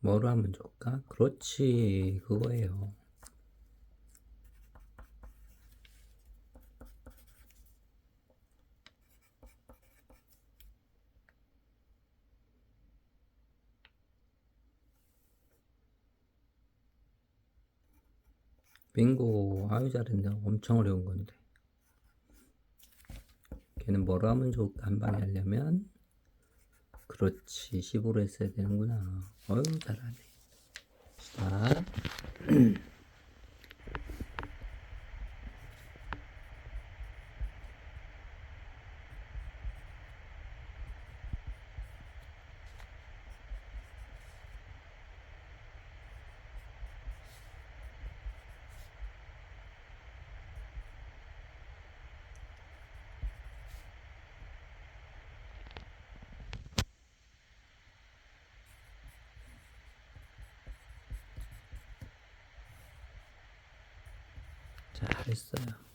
뭐로 하면 좋을까? 그렇지, 그거예요. 빙고, 아유 잘했네. 엄청 어려운 건데. 걔는 뭐로 하면 좋을까? 한 방에 하려면 그렇지, 10으로 했어야 되는구나. 어유 잘하네. 자, 잘 했어요.